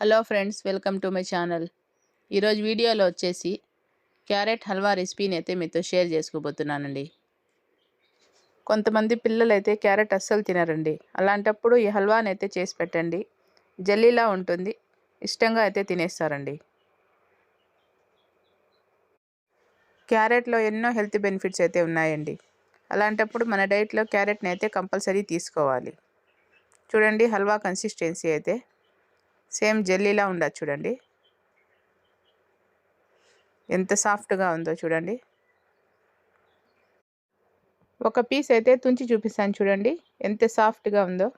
Hello friends welcome to my channel. ఈరోజు వీడియోలో వచ్చేసి క్యారెట్ హల్వా రెసిపీని అయితే మీతో షేర్ చేసుకోబోతున్నానండి. కొంతమంది పిల్లలు అయితే క్యారెట్ అస్సలు తినరండి. అలాంటప్పుడు ఈ హల్వాని అయితే చేసి పెట్టండి. జల్లీలా ఉంటుంది. ఇష్టంగా అయితే తినేస్తారండి. క్యారెట్లో ఎన్నో హెల్త్ బెనిఫిట్స్ అయితే ఉన్నాయండి. అలాంటప్పుడు మన డైట్లో క్యారెట్ని అయితే కంపల్సరీ తీసుకోవాలి. చూడండి హల్వా కన్సిస్టెన్సీ అయితే. సేమ్ జెల్లీలా ఉండదు చూడండి. ఎంత సాఫ్ట్గా ఉందో చూడండి. ఒక పీస్ అయితే తుంచి చూపిస్తాను చూడండి. ఎంత సాఫ్ట్గా ఉందో.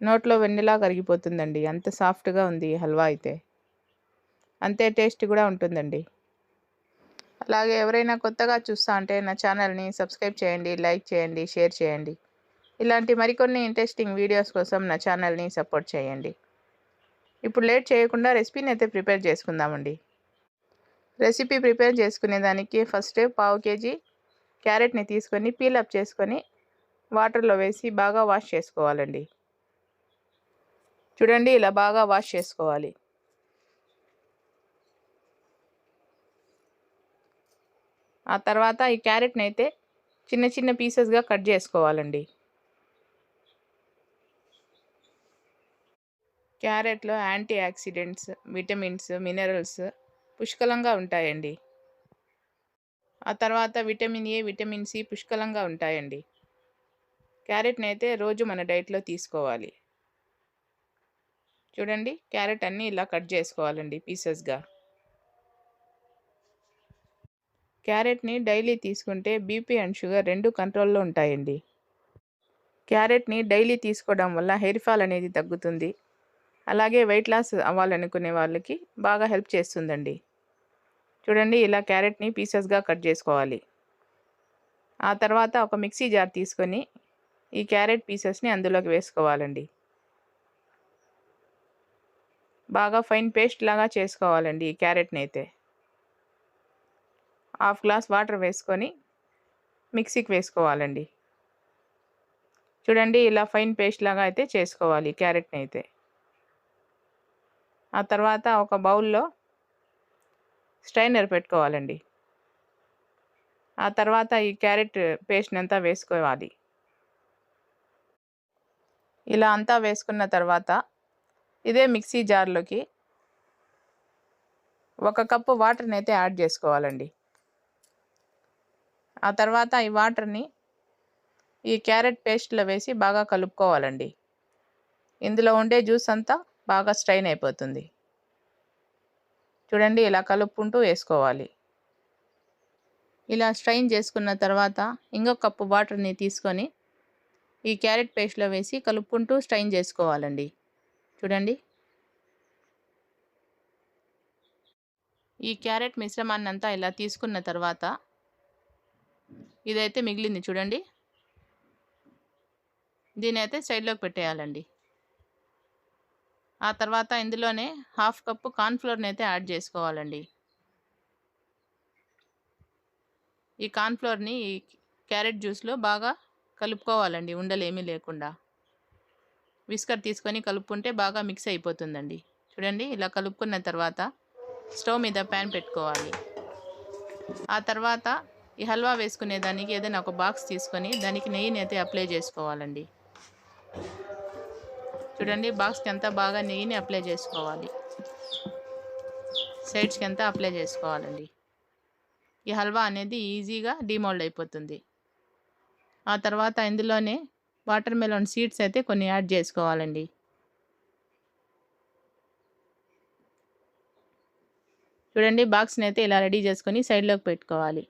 నోట్లో వెన్నెలా కరిగిపోతుందండి. అంత సాఫ్ట్గా ఉంది హల్వా అయితే. అంతే టేస్ట్ కూడా ఉంటుందండి. అలాగే ఎవరైనా కొత్తగా చూస్తా అంటే నా ఛానల్ని సబ్స్క్రైబ్ చేయండి లైక్ చేయండి షేర్ చేయండి. ఇలాంటి మరికొన్ని ఇంట్రెస్టింగ్ వీడియోస్ కోసం నా ఛానల్ని సపోర్ట్ చేయండి. ఇప్పుడు లేట్ చేయకుండా రెసిపీని అయితే ప్రిపేర్ చేసుకుందామండి. రెసిపీ ప్రిపేర్ చేసుకునేదానికి ఫస్ట్ పావు కేజీ క్యారెట్ని తీసుకొని పీలప్ చేసుకొని వాటర్లో వేసి బాగా వాష్ చేసుకోవాలండి. చూడండి ఇలా బాగా వాష్ చేసుకోవాలి. ఆ తర్వాత ఈ క్యారెట్ని అయితే చిన్న చిన్న పీసెస్గా కట్ చేసుకోవాలండి. క్యారెట్లో యాంటీ ఆక్సిడెంట్స్ విటమిన్స్ మినరల్స్ పుష్కలంగా ఉంటాయండి. ఆ తర్వాత విటమిన్ ఏ విటమిన్ సి పుష్కలంగా ఉంటాయండి. క్యారెట్ని అయితే రోజు మన డైట్లో తీసుకోవాలి. చూడండి క్యారెట్ అన్నీ ఇలా కట్ చేసుకోవాలండి పీసెస్గా. క్యారెట్ని డైలీ తీసుకుంటే బీపీ అండ్ షుగర్ రెండు కంట్రోల్లో ఉంటాయండి. క్యారెట్ని డైలీ తీసుకోవడం వల్ల హెయిర్ ఫాల్ అనేది తగ్గుతుంది. అలాగే వెయిట్ లాస్ అవ్వాలనుకునే వాళ్ళకి బాగా హెల్ప్ చేస్తుందండి. చూడండి ఇలా క్యారెట్ని పీసెస్గా కట్ చేసుకోవాలి. ఆ తర్వాత ఒక మిక్సీ జార్ తీసుకొని ఈ క్యారెట్ పీసెస్ని అందులోకి వేసుకోవాలండి. బాగా ఫైన్ పేస్ట్ లాగా చేసుకోవాలండి ఈ క్యారెట్ని అయితే హాఫ్ గ్లాస్ వాటర్ వేసుకొని మిక్సీకి వేసుకోవాలండి. చూడండి ఇలా ఫైన్ పేస్ట్ లాగా అయితే చేసుకోవాలి క్యారెట్ని అయితే ఆ తర్వాత ఒక బౌల్లో స్ట్రైనర్ పెట్టుకోవాలండి. ఆ తర్వాత ఈ క్యారెట్ పేస్ట్ని అంతా వేసుకోవాలి. ఇలా అంతా వేసుకున్న తర్వాత ఇదే మిక్సీ జార్లోకి ఒక కప్పు వాటర్ని అయితే యాడ్ చేసుకోవాలండి. ఆ తర్వాత ఈ వాటర్ని ఈ క్యారెట్ పేస్ట్లో వేసి బాగా కలుపుకోవాలండి. ఇందులో ఉండే జ్యూస్ అంతా బాగా స్ట్రైన్ అయిపోతుంది. చూడండి ఇలా కలుపుకుంటూ వేసుకోవాలి. ఇలా స్ట్రైన్ చేసుకున్న తర్వాత ఇంకొక కప్పు వాటర్ని తీసుకొని ఈ క్యారెట్ పేస్ట్లో వేసి కలుపుకుంటూ స్ట్రైన్ చేసుకోవాలండి. చూడండి. ఈ క్యారెట్ మిశ్రమాన్ని అంతా ఇలా తీసుకున్న తర్వాత ఇదైతే మిగిలింది చూడండి. దీని అయితే సైడ్లోకి పెట్టేయాలండి. ఆ తర్వాత ఇందులోనే హాఫ్ కప్పు కార్న్ఫ్లోర్ని అయితే యాడ్ చేసుకోవాలండి. ఈ కార్న్ఫ్లోర్ని ఈ క్యారెట్ జ్యూస్లో బాగా కలుపుకోవాలండి ఉండలేమీ లేకుండా. విస్కర్ తీసుకొని కలుపుకుంటే బాగా మిక్స్ అయిపోతుందండి. చూడండి ఇలా కలుపుకున్న తర్వాత స్టవ్ మీద ప్యాన్ పెట్టుకోవాలి. ఆ తర్వాత ఈ హల్వా వేసుకునే దానికి ఏదైనా ఒక బాక్స్ తీసుకొని దానికి నెయ్యిని అయితే అప్లై చేసుకోవాలండి. చూడండి బాక్స్కి ఎంత బాగా నెయ్యిని అప్లై చేసుకోవాలి. సైడ్స్కి ఎంత అప్లై చేసుకోవాలండి. ఈ హల్వా అనేది ఈజీగా డిమోల్డ్ అయిపోతుంది. ఆ తర్వాత ఇందులోనే వాటర్ మెలోన్ సీడ్స్ అయితే కొన్ని యాడ్ చేసుకోవాలండి. చూడండి బాక్స్ని అయితే ఇలా రెడీ చేసుకొని సైడ్లోకి పెట్టుకోవాలి.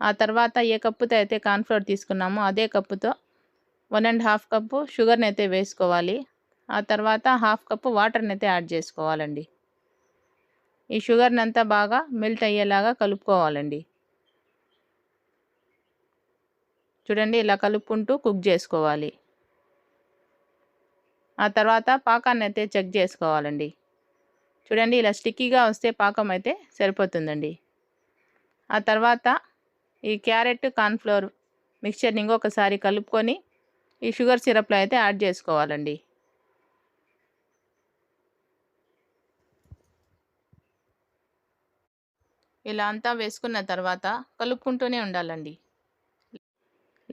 ఆ తర్వాత ఏ కప్పుతో అయితే కార్న్ఫ్లోర్ తీసుకున్నామో అదే కప్పుతో వన్ అండ్ హాఫ్ కప్పు షుగర్ని అయితే వేసుకోవాలి. ఆ తర్వాత హాఫ్ కప్పు వాటర్ని అయితే యాడ్ చేసుకోవాలండి. ఈ షుగర్ని అంతా బాగా మెల్ట్ అయ్యేలాగా కలుపుకోవాలండి. చూడండి ఇలా కలుపుకుంటూ కుక్ చేసుకోవాలి. ఆ తర్వాత పాకాన్ని అయితే చెక్ చేసుకోవాలండి. చూడండి ఇలా స్టిక్కీగా వస్తే పాకం అయితే సరిపోతుందండి. ఆ తర్వాత ఈ క్యారెట్ కార్న్ఫ్లోర్ మిక్చర్ని ఇంకొకసారి కలుపుకొని ఈ షుగర్ సిరప్లో అయితే యాడ్ చేసుకోవాలండి. ఇలా అంతా వేసుకున్న తర్వాత కలుపుకుంటూనే ఉండాలండి.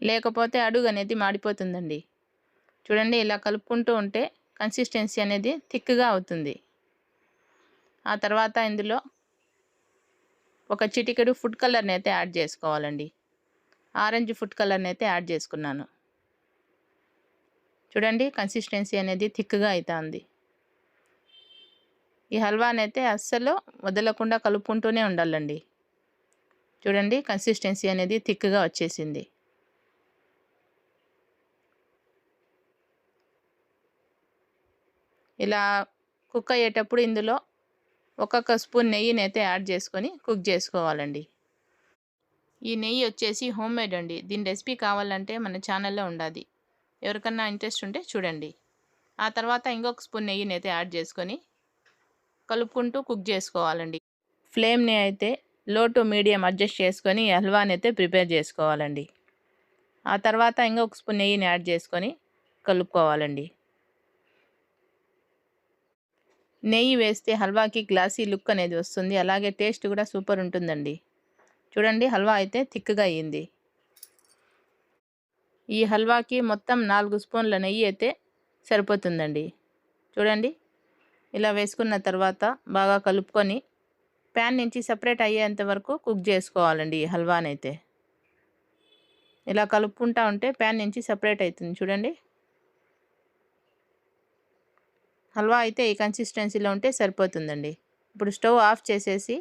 లేకపోతే అడుగు అనేది మాడిపోతుందండి. చూడండి ఇలా కలుపుకుంటూ ఉంటే కన్సిస్టెన్సీ అనేది థిక్గా అవుతుంది. ఆ తర్వాత ఇందులో ఒక చిటికెడు ఫుడ్ కలర్ని అయితే యాడ్ చేసుకోవాలండి. ఆరెంజ్ ఫుడ్ కలర్ని అయితే యాడ్ చేసుకున్నాను. చూడండి కన్సిస్టెన్సీ అనేది థిక్గా అవుతుంది ఈ హల్వాని అయితే అస్సలు వదలకుండా కలుపుకుంటూనే ఉండాలండి. చూడండి కన్సిస్టెన్సీ అనేది థిక్గా వచ్చేసింది. ఇలా కుక్ అయ్యేటప్పుడు ఇందులో ఒక్కొక్క స్పూన్ నెయ్యిని అయితే యాడ్ చేసుకొని కుక్ చేసుకోవాలండి. ఈ నెయ్యి వచ్చేసి హోమ్ మేడ్ అండి. దీని రెసిపీ కావాలంటే మన ఛానల్లో ఉండాది. ఎవరికన్నా ఇంట్రెస్ట్ ఉంటే చూడండి. ఆ తర్వాత ఇంకొక స్పూన్ నెయ్యిని అయితే యాడ్ చేసుకొని కలుపుకుంటూ కుక్ చేసుకోవాలండి. ఫ్లేమ్ని అయితే లో టు మీడియం అడ్జస్ట్ చేసుకొని ఈ హల్వాని అయితే ప్రిపేర్ చేసుకోవాలండి. ఆ తర్వాత ఇంకా ఒక స్పూన్ నెయ్యిని యాడ్ చేసుకొని కలుపుకోవాలండి. నెయ్యి వేస్తే హల్వాకి గ్లాసీ లుక్ అనేది వస్తుంది. అలాగే టేస్ట్ కూడా సూపర్ ఉంటుందండి. చూడండి హల్వా అయితే థిక్గా అయ్యింది ఈ హల్వాకి మొత్తం నాలుగు స్పూన్ల నెయ్యి అయితే సరిపోతుందండి. చూడండి ఇలా వేసుకున్న తర్వాత బాగా కలుపుకొని ప్యాన్ నుంచి సపరేట్ అయ్యేంత వరకు కుక్ చేసుకోవాలండి ఈ హల్వానైతే. ఇలా కలుపుకుంటా ఉంటే ప్యాన్ నుంచి సపరేట్ అవుతుంది చూడండి. హల్వా అయితే ఈ కన్సిస్టెన్సీలో ఉంటే సరిపోతుందండి. ఇప్పుడు స్టవ్ ఆఫ్ చేసేసి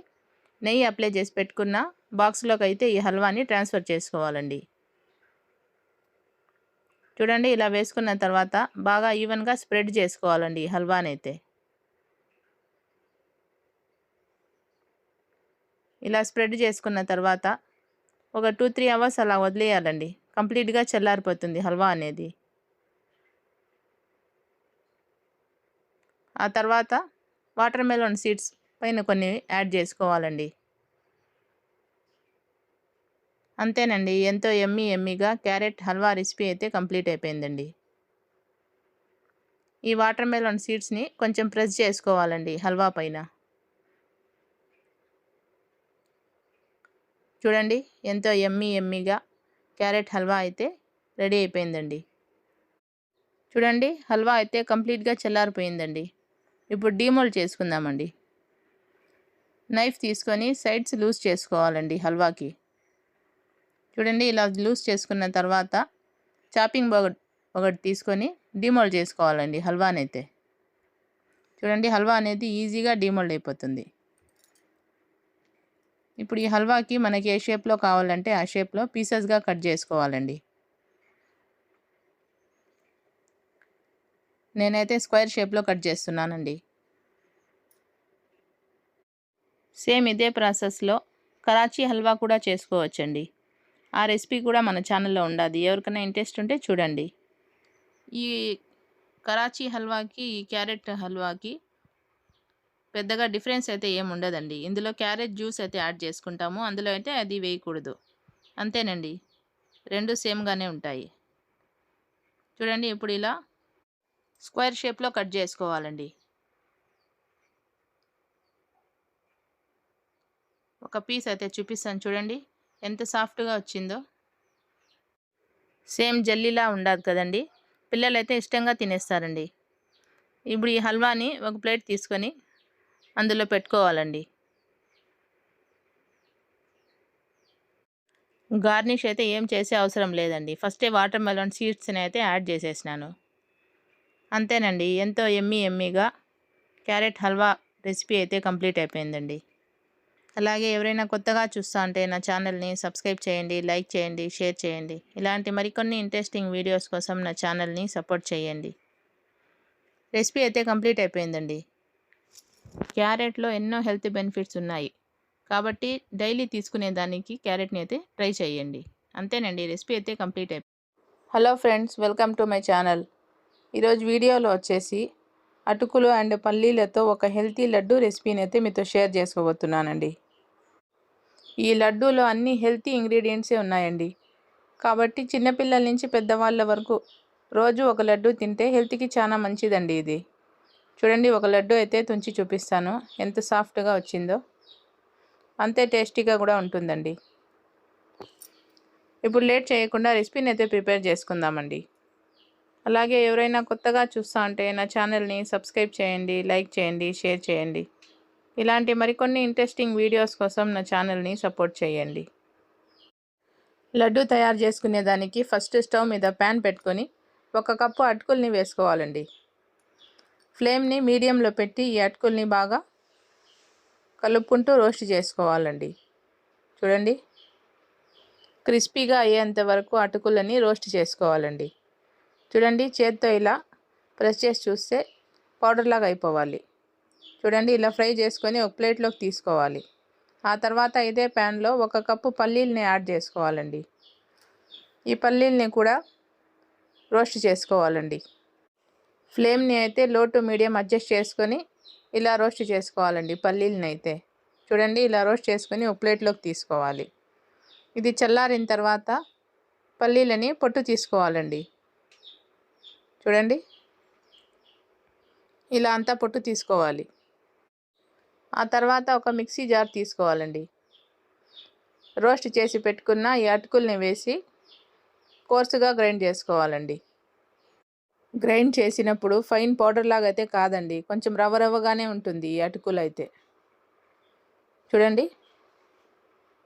నెయ్యి అప్లై చేసి పెట్టుకున్న బాక్స్లోకి అయితే ఈ హల్వాని ట్రాన్స్ఫర్ చేసుకోవాలండి. చూడండి ఇలా వేసుకున్న తర్వాత బాగా ఈవెన్గా స్ప్రెడ్ చేసుకోవాలండి ఈ హల్వానైతే. ఇలా స్ప్రెడ్ చేసుకున్న తర్వాత ఒక టూ త్రీ అవర్స్ అలా వదిలేయాలండి. కంప్లీట్గా చల్లారిపోతుంది హల్వా అనేది. ఆ తర్వాత వాటర్ మెలోన్ సీడ్స్ పైన కొన్ని యాడ్ చేసుకోవాలండి. అంతేనండి. ఎంతో ఎమ్మీ ఎమ్మిగా క్యారెట్ హల్వా రెసిపీ అయితే కంప్లీట్ అయిపోయిందండి. ఈ వాటర్ మెలోన్ సీడ్స్ని కొంచెం ప్రెస్ చేసుకోవాలండి హల్వా పైన. చూడండి ఎంతో ఎమ్మీ ఎమ్మీగా క్యారెట్ హల్వా అయితే రెడీ అయిపోయిందండి. చూడండి హల్వా అయితే కంప్లీట్గా చల్లారిపోయిందండి. ఇప్పుడు డీమోల్డ్ చేసుకుందామండి. నైఫ్ తీసుకొని సైడ్స్ లూజ్ చేసుకోవాలండి హల్వాకి. చూడండి ఇలా లూజ్ చేసుకున్న తర్వాత చాపింగ్ బోర్డ్ ఒకటి తీసుకొని డిమోల్డ్ చేసుకోవాలండి హల్వానైతే. చూడండి హల్వా అనేది ఈజీగా డిమోల్డ్ అయిపోతుంది. ఇప్పుడు ఈ హల్వాకి మనకి ఏ షేప్లో కావాలంటే ఆ షేప్లో పీసెస్గా కట్ చేసుకోవాలండి. నేనైతే స్క్వేర్ షేప్లో కట్ చేస్తున్నానండి. సేమ్ ఇదే ప్రాసెస్లో కరాచీ హల్వా కూడా చేసుకోవచ్చండి. ఆ రెసిపీ కూడా మన ఛానల్లో ఉండాది ఎవరికైనా ఇంట్రెస్ట్ ఉంటే చూడండి. ఈ కరాచీ హల్వాకి ఈ క్యారెట్ హల్వాకి పెద్దగా డిఫరెన్స్ అయితే ఏమి ఉండదండి. ఇందులో క్యారెట్ జ్యూస్ అయితే యాడ్ చేసుకుంటాము. అందులో అయితే అది వేయకూడదు. అంతేనండి. రెండు సేమ్గానే ఉంటాయి. చూడండి ఇప్పుడు ఇలా స్క్వేర్ షేప్లో కట్ చేసుకోవాలండి. ఒక పీస్ అయితే చూపిస్తాను చూడండి. ఎంత సాఫ్ట్గా వచ్చిందో. సేమ్ జల్లీలా ఉండదు కదండి. పిల్లలైతే ఇష్టంగా తినేస్తారండి. ఇప్పుడు ఈ హల్వాని ఒక ప్లేట్ తీసుకొని అందులో పెట్టుకోవాలండి. గార్నిష్ అయితే ఏం చేసే అవసరం లేదండి. ఫస్టే వాటర్ మెలన్ సీడ్స్ని అయితే యాడ్ చేసేసినాను. అంతేనండి. ఎంతో ఎమ్మీ ఎమ్మిగా క్యారెట్ హల్వా రెసిపీ అయితే కంప్లీట్ అయిపోయిందండి. అలాగే ఎవరైనా కొత్తగా చూస్తా ఉంటే నా ఛానల్ని సబ్స్క్రైబ్ చేయండి లైక్ చేయండి షేర్ చేయండి. ఇలాంటి మరికొన్ని ఇంట్రెస్టింగ్ వీడియోస్ కోసం నా ఛానల్ని సపోర్ట్ చేయండి. రెసిపీ అయితే కంప్లీట్ అయిపోయిందండి. క్యారెట్లో ఎన్నో హెల్త్ బెనిఫిట్స్ ఉన్నాయి. కాబట్టి డైలీ తీసుకునే దానికి క్యారెట్ని అయితే ట్రై చేయండి. అంతేనండి రెసిపీ అయితే కంప్లీట్ అయిపోయింది hello friends welcome to my channel. ఈరోజు వీడియోలో వచ్చేసి అటుకులు అండ్ పల్లీలతో ఒక హెల్తీ లడ్డు రెసిపీని అయితే మీతో షేర్ చేసుకోబోతున్నానండి. ఈ లడ్డూలో అన్ని హెల్తీ ఇంగ్రీడియంట్సే ఉన్నాయండి. కాబట్టి చిన్నపిల్లల నుంచి పెద్దవాళ్ళ వరకు రోజు ఒక లడ్డు తింటే హెల్త్కి చాలా మంచిదండి ఇది. చూడండి ఒక లడ్డు అయితే తుంచి చూపిస్తాను. ఎంత సాఫ్ట్గా వచ్చిందో. అంతే టేస్టీగా కూడా ఉంటుందండి. ఇప్పుడు లేట్ చేయకుండా రెసిపీని అయితే ప్రిపేర్ చేసుకుందామండి. అలాగే ఎవరైనా కొత్తగా చూస్తా ఉంటే నా ఛానల్ని సబ్స్క్రైబ్ చేయండి లైక్ చేయండి షేర్ చేయండి. ఇలాంటి మరికొన్ని ఇంట్రెస్టింగ్ వీడియోస్ కోసం నా ఛానల్ని సపోర్ట్ చేయండి. లడ్డు తయారు చేసుకునే దానికి ఫస్ట్ స్టవ్ మీద ప్యాన్ పెట్టుకొని ఒక కప్పు అటుకుల్ని వేసుకోవాలండి. ఫ్లేమ్ని మీడియంలో పెట్టి ఈ అటుకుల్ని బాగా కలుపుకుంటూ రోస్ట్ చేసుకోవాలండి. చూడండి. క్రిస్పీగా అయ్యేంత వరకు అటుకులని రోస్ట్ చేసుకోవాలండి. చూడండి చేత్తో ఇలా ప్రెస్ చేసి చూస్తే పౌడర్లాగా అయిపోవాలి. చూడండి ఇలా ఫ్రై చేసుకొని ఒక ప్లేట్లోకి తీసుకోవాలి. ఆ తర్వాత ఇదే ప్యాన్లో ఒక కప్పు పల్లీలని యాడ్ చేసుకోవాలండి. ఈ పల్లీల్ని కూడా రోస్ట్ చేసుకోవాలండి. ఫ్లేమ్ని అయితే లో టు మీడియం అడ్జస్ట్ చేసుకొని ఇలా రోస్ట్ చేసుకోవాలండి పల్లీలని అయితే చూడండి ఇలా రోస్ట్ చేసుకొని ఒక ప్లేట్లోకి తీసుకోవాలి. ఇది చల్లారిన తర్వాత పల్లీలని పొట్టు తీసుకోవాలండి. చూడండి. ఇలా అంతా పొట్టు తీసుకోవాలి. ఆ తర్వాత ఒక మిక్సీ జార్ తీసుకోవాలండి. రోస్ట్ చేసి పెట్టుకున్న ఈ అటుకుల్ని వేసి కోర్సుగా గ్రైండ్ చేసుకోవాలండి. గ్రైండ్ చేసినప్పుడు ఫైన్ పౌడర్ లాగా అయితే కాదండి. కొంచెం రవ్వ రవ్వగానే ఉంటుంది ఈ అటుకులు అయితే చూడండి.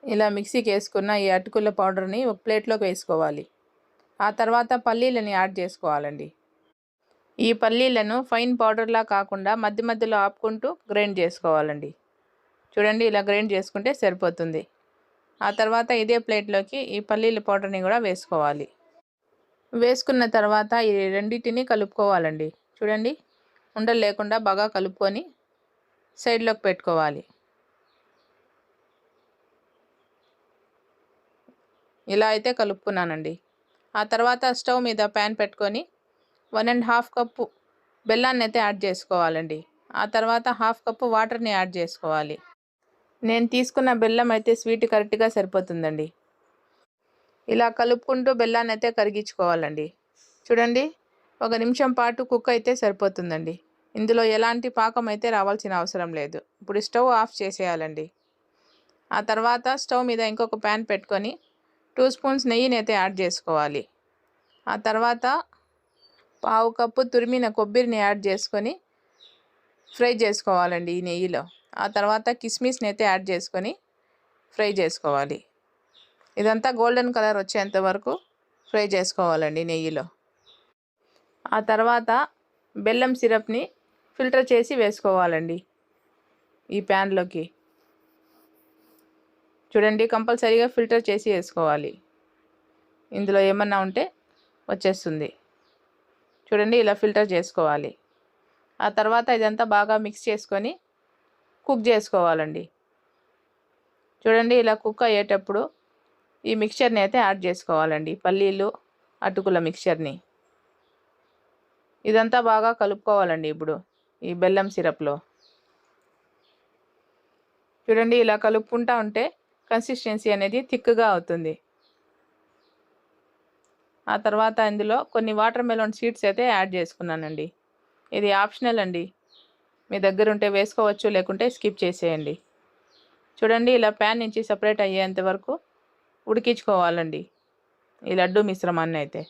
ఇలా మిక్సీకి వేసుకున్న ఈ అటుకుల పౌడర్ని ఒక ప్లేట్లోకి వేసుకోవాలి. ఆ తర్వాత పల్లీలని యాడ్ చేసుకోవాలండి. ఈ పల్లీలను ఫైన్ పౌడర్లా కాకుండా మధ్య మధ్యలో ఆపుకుంటూ గ్రైండ్ చేసుకోవాలండి. చూడండి ఇలా గ్రైండ్ చేసుకుంటే సరిపోతుంది. ఆ తర్వాత ఇదే ప్లేట్లోకి ఈ పల్లీల పౌడర్ని కూడా వేసుకోవాలి. వేసుకున్న తర్వాత ఈ రెండింటిని కలుపుకోవాలండి. చూడండి ఉండలు లేకుండా బాగా కలుపుకొని సైడ్లోకి పెట్టుకోవాలి. ఇలా అయితే కలుపుకున్నానండి. ఆ తర్వాత స్టవ్ మీద ప్యాన్ పెట్టుకొని వన్ అండ్ హాఫ్ కప్పు బెల్లాన్ని అయితే యాడ్ చేసుకోవాలండి. ఆ తర్వాత హాఫ్ కప్పు వాటర్ని యాడ్ చేసుకోవాలి. నేను తీసుకున్న బెల్లం అయితే స్వీట్ కరెక్ట్గా సరిపోతుందండి. ఇలా కలుపుకుంటూ బెల్లాన్ని అయితే కరిగించుకోవాలండి. చూడండి ఒక నిమిషం పాటు కుక్ అయితే సరిపోతుందండి. ఇందులో ఎలాంటి పాకం అయితే రావాల్సిన అవసరం లేదు. ఇప్పుడు స్టవ్ ఆఫ్ చేసేయాలండి. ఆ తర్వాత స్టవ్ మీద ఇంకొక ప్యాన్ పెట్టుకొని టూ స్పూన్స్ నెయ్యిని అయితే యాడ్ చేసుకోవాలి. ఆ తర్వాత పావు కప్పు తురిమిన కొబ్బరిని యాడ్ చేసుకొని ఫ్రై చేసుకోవాలండి ఈ నెయ్యిలో. ఆ తర్వాత కిస్మిస్ని అయితే యాడ్ చేసుకొని ఫ్రై చేసుకోవాలి. ఇదంతా గోల్డెన్ కలర్ వచ్చేంత వరకు ఫ్రై చేసుకోవాలండి నెయ్యిలో. ఆ తర్వాత బెల్లం సిరప్ని ఫిల్టర్ చేసి వేసుకోవాలండి ఈ ప్యాన్లోకి. చూడండి కంపల్సరీగా ఫిల్టర్ చేసి వేసుకోవాలి. ఇందులో ఏమన్నా ఉంటే వచ్చేస్తుంది. చూడండి ఇలా ఫిల్టర్ చేసుకోవాలి. ఆ తర్వాత ఇదంతా బాగా మిక్స్ చేసుకొని కుక్ చేసుకోవాలండి. చూడండి ఇలా కుక్ అయ్యేటప్పుడు ఈ మిక్చర్ని అయితే యాడ్ చేసుకోవాలండి. పల్లీలు అటుకుల మిక్చర్ని. ఇదంతా బాగా కలుపుకోవాలండి ఇప్పుడు ఈ బెల్లం సిరప్లో. చూడండి ఇలా కలుపుకుంటా ఉంటే కన్సిస్టెన్సీ అనేది థిక్గా అవుతుంది. ఆ తర్వాత ఇందులో కొన్ని వాటర్ మెలోన్ సీడ్స్ అయితే యాడ్ చేసుకున్నానండి. ఇది ఆప్షనల్ అండి. మీ దగ్గర ఉంటే వేసుకోవచ్చు లేకుంటే స్కిప్ చేసేయండి. చూడండి ఇలా ప్యాన్ నుంచి సపరేట్ అయ్యేంత వరకు ఉడికించుకోవాలండి. ఈ లడ్డు మిశ్రమాన్ని అయితే.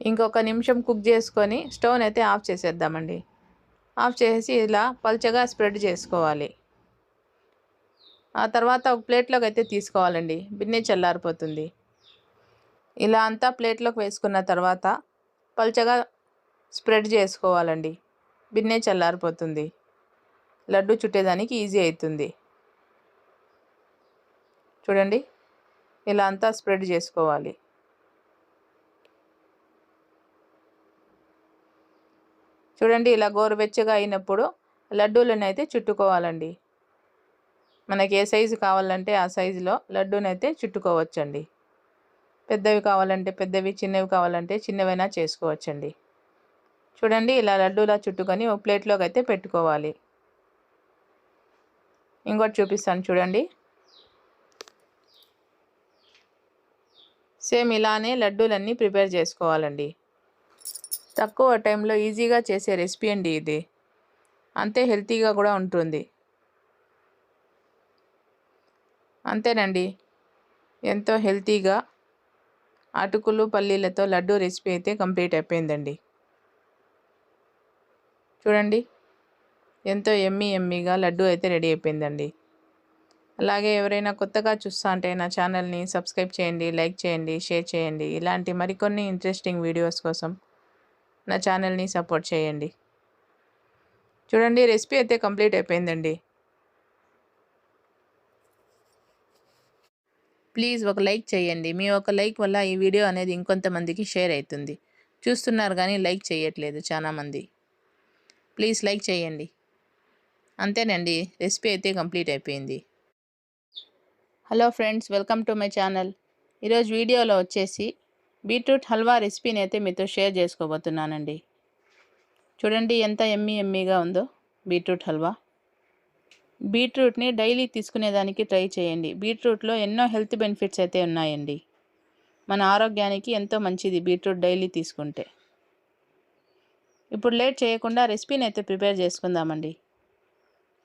ఇంకొక నిమిషం కుక్ చేసుకొని స్టవ్ని అయితే ఆఫ్ చేసేద్దామండి. ఆఫ్ చేసి ఇలా పల్చగా స్ప్రెడ్ చేసుకోవాలి. ఆ తర్వాత ఒక ప్లేట్లోకి అయితే తీసుకోవాలండి. బిన్నె చల్లారిపోతుంది. ఇలా అంతా ప్లేట్లోకి వేసుకున్న తర్వాత పల్చగా స్ప్రెడ్ చేసుకోవాలండి. బిన్నె చల్లారిపోతుంది. లడ్డు చుట్టేదానికి ఈజీ అవుతుంది. చూడండి. ఇలా అంతా స్ప్రెడ్ చేసుకోవాలి. చూడండి ఇలా గోరువెచ్చగా అయినప్పుడు లడ్డూలను అయితే చుట్టుకోవాలండి. మనకి ఏ సైజు కావాలంటే ఆ సైజులో లడ్డూనైతే చుట్టుకోవచ్చండి. పెద్దవి కావాలంటే పెద్దవి చిన్నవి కావాలంటే చిన్నవైనా చేసుకోవచ్చండి. చూడండి ఇలా లడ్డూలా చుట్టుకొని ఒక ప్లేట్లోకి అయితే పెట్టుకోవాలి. ఇంకోటి చూపిస్తాను చూడండి. సేమ్ ఇలానే లడ్డూలన్నీ ప్రిపేర్ చేసుకోవాలండి. తక్కువ టైంలో ఈజీగా చేసే రెసిపీ అండి ఇది. అంతే హెల్తీగా కూడా ఉంటుంది. అంతేనండి. ఎంతో హెల్తీగా అటుకులు పల్లీలతో లడ్డు రెసిపీ అయితే కంప్లీట్ అయిపోయిందండి. చూడండి. ఎంతో ఎమ్మీ ఎమ్మిగా లడ్డు అయితే రెడీ అయిపోయిందండి. అలాగే ఎవరైనా కొత్తగా చూస్తా అంటే నా ఛానల్ని సబ్స్క్రైబ్ చేయండి లైక్ చేయండి షేర్ చేయండి. ఇలాంటి మరికొన్ని ఇంట్రెస్టింగ్ వీడియోస్ కోసం నా ఛానల్ని సపోర్ట్ చేయండి. చూడండి రెసిపీ అయితే కంప్లీట్ అయిపోయిందండి. ప్లీజ్ ఒక లైక్ చేయండి. మీ ఒక లైక్ వల్ల ఈ వీడియో అనేది ఇంకొంతమందికి షేర్ అవుతుంది. చూస్తున్నారు కానీ లైక్ చేయట్లేదు చాలామంది ప్లీజ్ లైక్ చేయండి. అంతేనండి రెసిపీ అయితే కంప్లీట్ అయిపోయింది. Hello friends welcome to my channel. ఈరోజు వీడియోలో వచ్చేసి బీట్రూట్ హల్వా రెసిపీని అయితే మీతో షేర్ చేసుకోబోతున్నానండి. చూడండి ఎంత ఎమ్మీ ఎమ్మీగా ఉందో బీట్రూట్ హల్వా. బీట్రూట్ని డైలీ తీసుకునేదానికి ట్రై చేయండి. బీట్రూట్లో ఎన్నో హెల్త్ బెనిఫిట్స్ అయితే ఉన్నాయండి. మన ఆరోగ్యానికి ఎంతో మంచిది బీట్రూట్ డైలీ తీసుకుంటే. ఇప్పుడు లేట్ చేయకుండా రెసిపీని అయితే ప్రిపేర్ చేసుకుందామండి.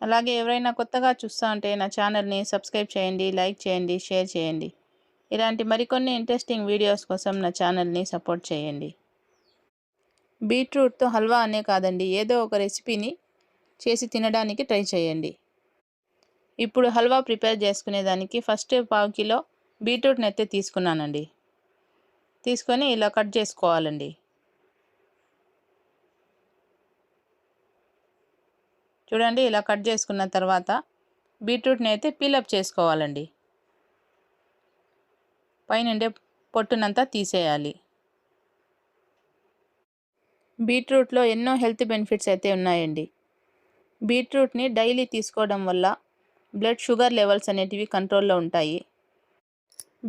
అలాగే ఎవరైనా కొత్తగా చూస్తా ఉంటే నా ఛానల్ని సబ్స్క్రైబ్ చేయండి లైక్ చేయండి షేర్ చేయండి. ఇలాంటి మరికొన్ని ఇంట్రెస్టింగ్ వీడియోస్ కోసం నా ఛానల్ని సపోర్ట్ చేయండి. బీట్రూట్తో హల్వా అనే కాదండి ఏదో ఒక రెసిపీని చేసి తినడానికి ట్రై చేయండి. ఇప్పుడు హల్వా ప్రిపేర్ చేసుకునేదానికి ఫస్ట్ పావు కిలో బీట్రూట్ని అయితే తీసుకున్నానండి. తీసుకొని ఇలా కట్ చేసుకోవాలండి. చూడండి ఇలా కట్ చేసుకున్న తర్వాత బీట్రూట్ని అయితే పీలప్ చేసుకోవాలండి. పైనుండే పొట్టునంతా తీసేయాలి. బీట్రూట్లో ఎన్నో హెల్త్ బెనిఫిట్స్ అయితే ఉన్నాయండి. బీట్రూట్ని డైలీ తీసుకోవడం వల్ల బ్లడ్ షుగర్ లెవెల్స్ అనేటివి కంట్రోల్లో ఉంటాయి.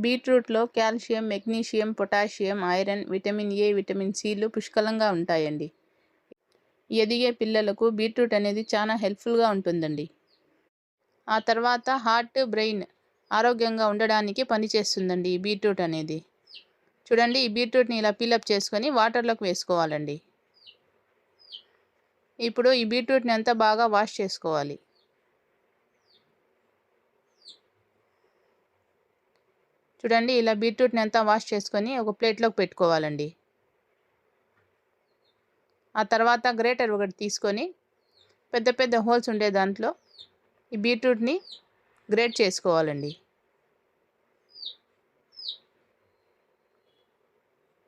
బీట్రూట్లో calcium magnesium potassium iron vitamin A vitamin సిలు పుష్కలంగా ఉంటాయండి. ఎదిగే పిల్లలకు బీట్రూట్ అనేది చాలా హెల్ప్ఫుల్గా ఉంటుందండి. ఆ తర్వాత హార్ట్ బ్రెయిన్ ఆరోగ్యంగా ఉండడానికి పనిచేస్తుందండి ఈ బీట్రూట్ అనేది. చూడండి ఈ బీట్రూట్ని ఇలా పిలప్ చేసుకొని వాటర్లోకి వేసుకోవాలండి. ఇప్పుడు ఈ బీట్రూట్ని అంతా బాగా వాష్ చేసుకోవాలి. చూడండి ఇలా బీట్రూట్ని అంతా వాష్ చేసుకొని ఒక ప్లేట్లోకి పెట్టుకోవాలండి. ఆ తర్వాత గ్రేటర్ ఒకటి తీసుకొని పెద్ద పెద్ద హోల్స్ ఉండే దాంట్లో ఈ బీట్రూట్ని గ్రేట్ చేసుకోవాలండి.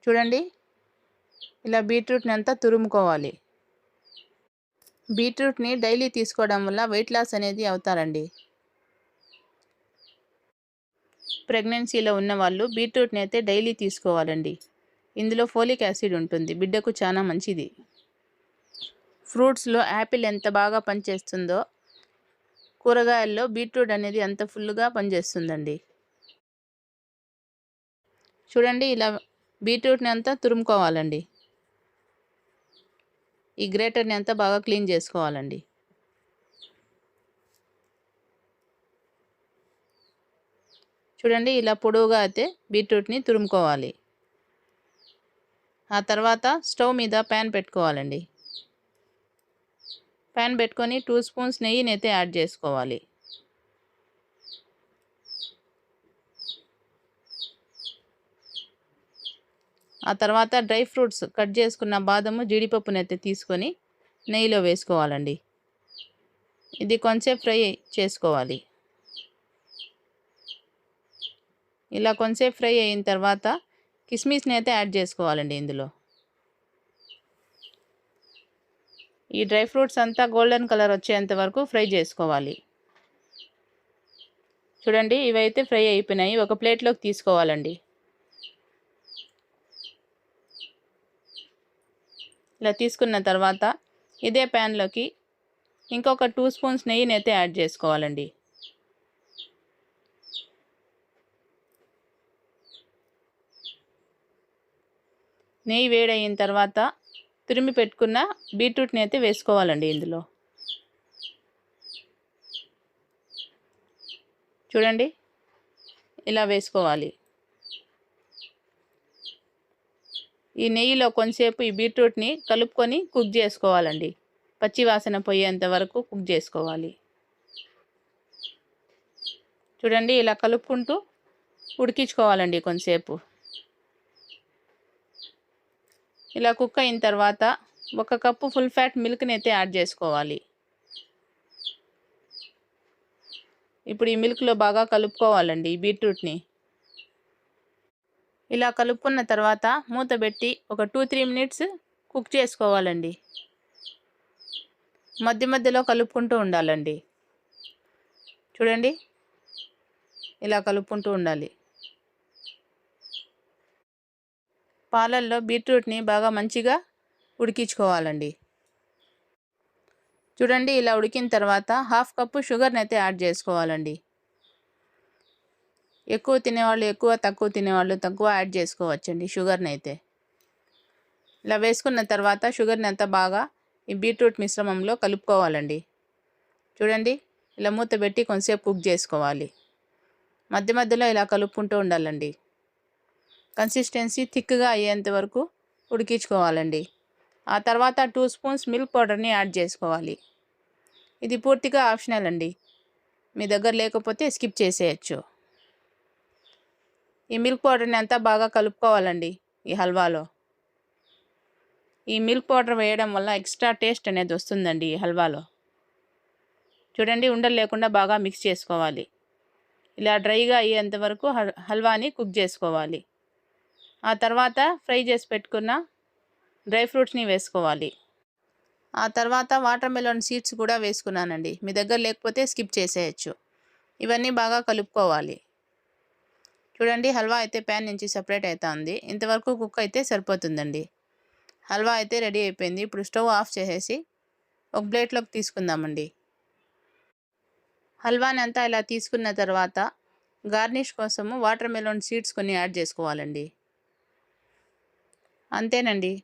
చూడండి ఇలా బీట్రూట్ని అంతా తురుముకోవాలి. బీట్రూట్ని డైలీ తీసుకోవడం వల్ల వెయిట్ లాస్ అనేది అవుతారండి. ప్రెగ్నెన్సీలో ఉన్న వాళ్ళు బీట్రూట్ని అయితే డైలీ తీసుకోవాలండి. ఇందులో ఫోలిక్ యాసిడ్ ఉంటుంది. బిడ్డకు చాలా మంచిది. ఫ్రూట్స్లో యాపిల్ ఎంత బాగా పనిచేస్తుందో కూరగాయల్లో బీట్రూట్ అనేది ఎంత ఫుల్గా పనిచేస్తుందండి. చూడండి ఇలా బీట్రూట్ని అంతా తురుముకోవాలండి. ఈ గ్రేటర్ని అంతా బాగా క్లీన్ చేసుకోవాలండి. చూడండి ఇలా పొడవుగా అయితే బీట్రూట్ని తురుముకోవాలి. ఆ తర్వాత స్టవ్ మీద ప్యాన్ పెట్టుకోవాలండి. ప్యాన్ పెట్టుకొని టూ స్పూన్స్ నెయ్యిని అయితే యాడ్ చేసుకోవాలి. ఆ తర్వాత డ్రై ఫ్రూట్స్ కట్ చేసుకున్న బాదము జీడిపప్పుని అయితే తీసుకొని నెయ్యిలో వేసుకోవాలండి. ఇది కొంచెం ఫ్రై చేసుకోవాలి. ఇలా కొంచెం ఫ్రై అయిన తర్వాత కిస్మిస్ని అయితే యాడ్ చేసుకోవాలండి ఇందులో. ఈ డ్రై ఫ్రూట్స్ అంతా గోల్డెన్ కలర్ వచ్చేంత వరకు ఫ్రై చేసుకోవాలి. చూడండి ఇవైతే ఫ్రై అయిపోయినాయి. ఒక ప్లేట్లోకి తీసుకోవాలండి. ఇలా తీసుకున్న తర్వాత ఇదే ప్యాన్లోకి ఇంకొక టూ స్పూన్స్ నెయ్యిని అయితే యాడ్ చేసుకోవాలండి. నెయ్యి వేడయిన తర్వాత తురిమి పెట్టుకున్న బీట్రూట్ని అయితే వేసుకోవాలండి ఇందులో. చూడండి ఇలా వేసుకోవాలి. ఈ నెయ్యిలో కొంచెంసేపు ఈ బీట్రూట్ని కలుపుకొని కుక్ చేసుకోవాలండి. పచ్చి వాసన పోయేంత వరకు కుక్ చేసుకోవాలి. చూడండి ఇలా కలుపుకుంటూ ఉడికించుకోవాలండి కొంతసేపు. ఇలా కుక్ అయిన తర్వాత ఒక కప్పు ఫుల్ ఫ్యాట్ మిల్క్ని అయితే యాడ్ చేసుకోవాలి. ఇప్పుడు ఈ మిల్క్లో బాగా కలుపుకోవాలండి ఈ బీట్రూట్ని. ఇలా కలుపుకున్న తర్వాత మూత పెట్టి ఒక టూ త్రీ మినిట్స్ కుక్ చేసుకోవాలండి. మధ్య మధ్యలో కలుపుకుంటూ ఉండాలండి. చూడండి. ఇలా కలుపుకుంటూ ఉండాలి. పాలల్లో బీట్రూట్ని బాగా మంచిగా ఉడికించుకోవాలండి. చూడండి ఇలా ఉడికిన తర్వాత హాఫ్ కప్పు షుగర్ని అయితే యాడ్ చేసుకోవాలండి. ఎక్కువ తినేవాళ్ళు ఎక్కువ తక్కువ తినేవాళ్ళు తక్కువ యాడ్ చేసుకోవచ్చండి షుగర్ని అయితే. ఇలా వేసుకున్న తర్వాత షుగర్ని అంతా బాగా ఈ బీట్రూట్ మిశ్రమంలో కలుపుకోవాలండి. చూడండి ఇలా మూత పెట్టి కొంతసేపు కుక్ చేసుకోవాలి. మధ్య మధ్యలో ఇలా కలుపుకుంటూ ఉండాలండి. కన్సిస్టెన్సీ థిక్గా అయ్యేంత వరకు ఉడికించుకోవాలండి. ఆ తర్వాత టూ స్పూన్స్ మిల్క్ పౌడర్ని యాడ్ చేసుకోవాలి. ఇది పూర్తిగా ఆప్షనల్ అండి. మీ దగ్గర లేకపోతే స్కిప్ చేసేయచ్చు. ఈ మిల్క్ పౌడర్ని అంతా బాగా కలుపుకోవాలండి ఈ హల్వాలో. ఈ మిల్క్ పౌడర్ వేయడం వల్ల ఎక్స్ట్రా టేస్ట్ అనేది వస్తుందండి ఈ హల్వాలో. చూడండి ఉండలు లేకుండా బాగా మిక్స్ చేసుకోవాలి. ఇలా డ్రైగా అయ్యేంత వరకు హల్వాని కుక్ చేసుకోవాలి. ఆ తర్వాత ఫ్రై చేసి పెట్టుకున్న డ్రై ఫ్రూట్స్ని వేసుకోవాలి. ఆ తర్వాత వాటర్ మెలోన్ సీడ్స్ కూడా వేసుకున్నానండి. మీ దగ్గర లేకపోతే స్కిప్ చేసేయచ్చు. ఇవన్నీ బాగా కలుపుకోవాలి. చూడండి హల్వా అయితే ప్యాన్ నుంచి సపరేట్ అవుతుంది ఇంతవరకు కుక్ అయితే సరిపోతుందండి. హల్వా అయితే రెడీ అయిపోయింది. ఇప్పుడు స్టవ్ ఆఫ్ చేసేసి ఒక ప్లేట్లోకి తీసుకుందామండి. హల్వాని అంతా ఇలా తీసుకున్న తర్వాత గార్నిష్ కోసము వాటర్ మెలోన్ సీడ్స్ కొన్ని యాడ్ చేసుకోవాలండి. అంతేనండి.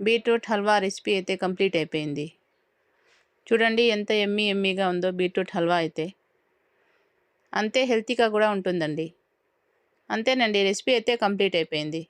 బీట్రూట్ హల్వా రెసిపీ అయితే కంప్లీట్ అయిపోయింది. చూడండి ఎంత ఎమ్మీ ఎమ్మీగా ఉందో బీట్రూట్ హల్వా అయితే. అంతే హెల్తీగా కూడా ఉంటుందండి. అంతేనండి రెసిపీ అయితే కంప్లీట్ అయిపోయింది.